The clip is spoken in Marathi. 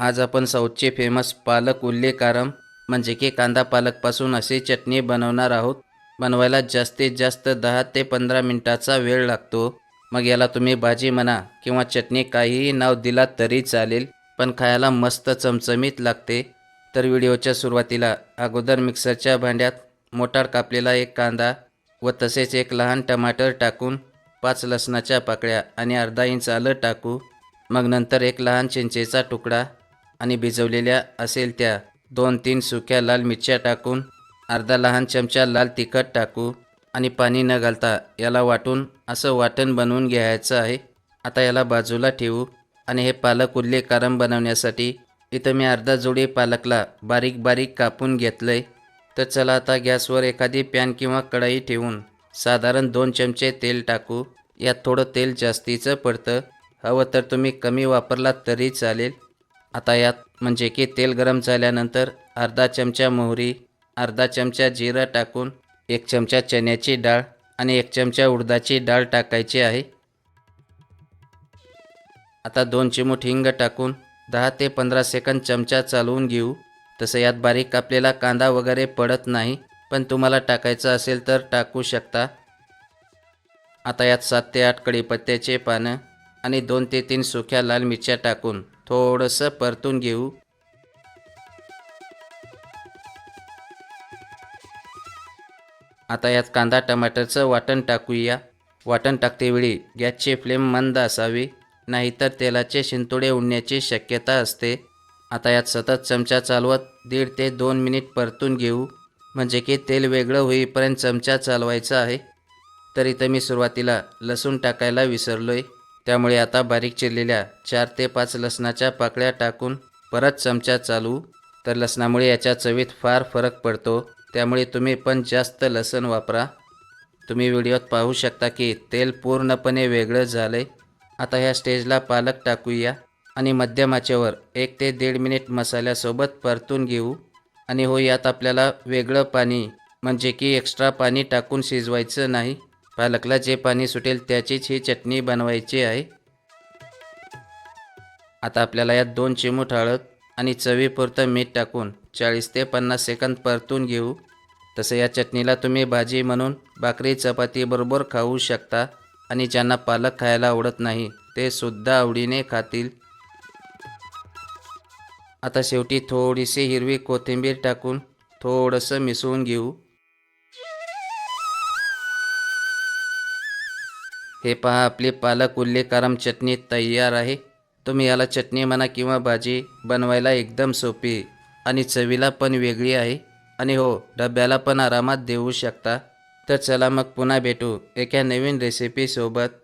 आज आपण साऊथचे फेमस पालक उल्लेकारम म्हणजे की कांदा पालकपासून अशी चटणी बनवणार आहोत. बनवायला जास्तीत जास्त दहा ते पंधरा मिनटाचा वेळ लागतो. मग याला तुम्ही भाजी म्हणा किंवा चटणी काहीही नाव दिला तरी चालेल पण खायला मस्त चमचमीत लागते. तर व्हिडिओच्या सुरुवातीला अगोदर मिक्सरच्या भांड्यात मोटार कापलेला एक कांदा व तसेच एक लहान टमाटर टाकून पाच लसणाच्या पाकळ्या आणि अर्धा इंच आलं टाकू. मग नंतर एक लहान चिंचेचा तुकडा आणि भिजवलेल्या असेल त्या दोन तीन सुक्या लाल मिरच्या टाकून अर्धा लहान चमचा लाल तिखट टाकू आणि पाणी न घालता याला वाटून असं वाटण बनवून घ्यायचं आहे. आता याला बाजूला ठेवू आणि हे पालक उल्ले कारम बनवण्यासाठी इथं मी अर्धा जोडी पालकला बारीक बारीक कापून घेतलं आहे तर चला आता गॅसवर एखादी पॅन किंवा कढई ठेवून साधारण दोन चमचे तेल टाकू. यात थोडं तेल जास्तीचं पडतं. हवं तर तुम्ही कमी वापरलात तरी चालेल. आता यात म्हणजे की तेल गरम झाल्यानंतर अर्धा चमचा मोहरी अर्धा चमचा जिरं टाकून एक चमचा चण्याची डाळ आणि एक चमचा उडदाची डाळ टाकायची आहे. आता दोन चिमूट हिंग टाकून दहा ते पंधरा सेकंद चमचा चालवून घेऊ. तसं यात बारीक कापलेला कांदा वगैरे पडत नाही पण तुम्हाला टाकायचं असेल तर टाकू शकता. आता यात सात ते आठ कढीपत्त्याचे पानं आणि दोन ते तीन सुक्या लाल मिरच्या टाकून थोडंसं परतून घेऊ. आता यात कांदा टमाटरचं वाटण टाकूया. वाटण टाकतेवेळी गॅसची फ्लेम मंद असावी नाहीतर तेलाचे शिंतोडे उडण्याची शक्यता असते. आता यात सतत चमचा चालवत दीड ते दोन मिनिट परतून घेऊ. म्हणजे की तेल वेगळं होईपर्यंत चमचा चालवायचा आहे. तर इथं मी सुरुवातीला लसूण टाकायला विसरलो आहे त्यामुळे आता बारीक चिरलेल्या चार ते पाच लसणाच्या पाकळ्या टाकून परत चमचा चालवू. तर लसणामुळे याच्या चवीत फार फरक पडतो. त्यामुळे तुम्ही पण जास्त लसण वापरा. तुम्ही व्हिडिओत पाहू शकता की तेल पूर्णपणे वेगळं झालं आहे आता ह्या स्टेजला पालक टाकूया आणि मध्यम आचेवर एक ते दीड मिनिट मसाल्यासोबत परतून घेऊ. आणि हो यात आपल्याला वेगळं पाणी म्हणजे की एक्स्ट्रा पाणी टाकून शिजवायचं नाही. पालकला जे पाणी सुटेल त्याचीच ही चटणी बनवायची आहे. आता आपल्याला यात दोन चिमूट हळद आणि चवीपुरतं मीठ टाकून चाळीस ते पन्नास सेकंद परतून घेऊ. तसं या चटणीला तुम्ही भाजी म्हणून भाकरी चपातीबरोबर खाऊ शकता आणि ज्यांना पालक खायला आवडत नाही ते सुद्धा आवडीने खातील. आता शेवटी थोडीशी हिरवी कोथिंबीर टाकून थोडंसं मिसळून घेऊ. हे पहा आपली पालक उल्लेकारम चटणी तयार आहे. तुम्ही याला चटणी म्हणा किंवा भाजी बनवायला एकदम सोपी आणि चवीला पण वेगळी आहे. आणि हो डब्याला पण आरामात देऊ शकता. तर चला मग पुन्हा भेटू एका नवीन रेसिपीसोबत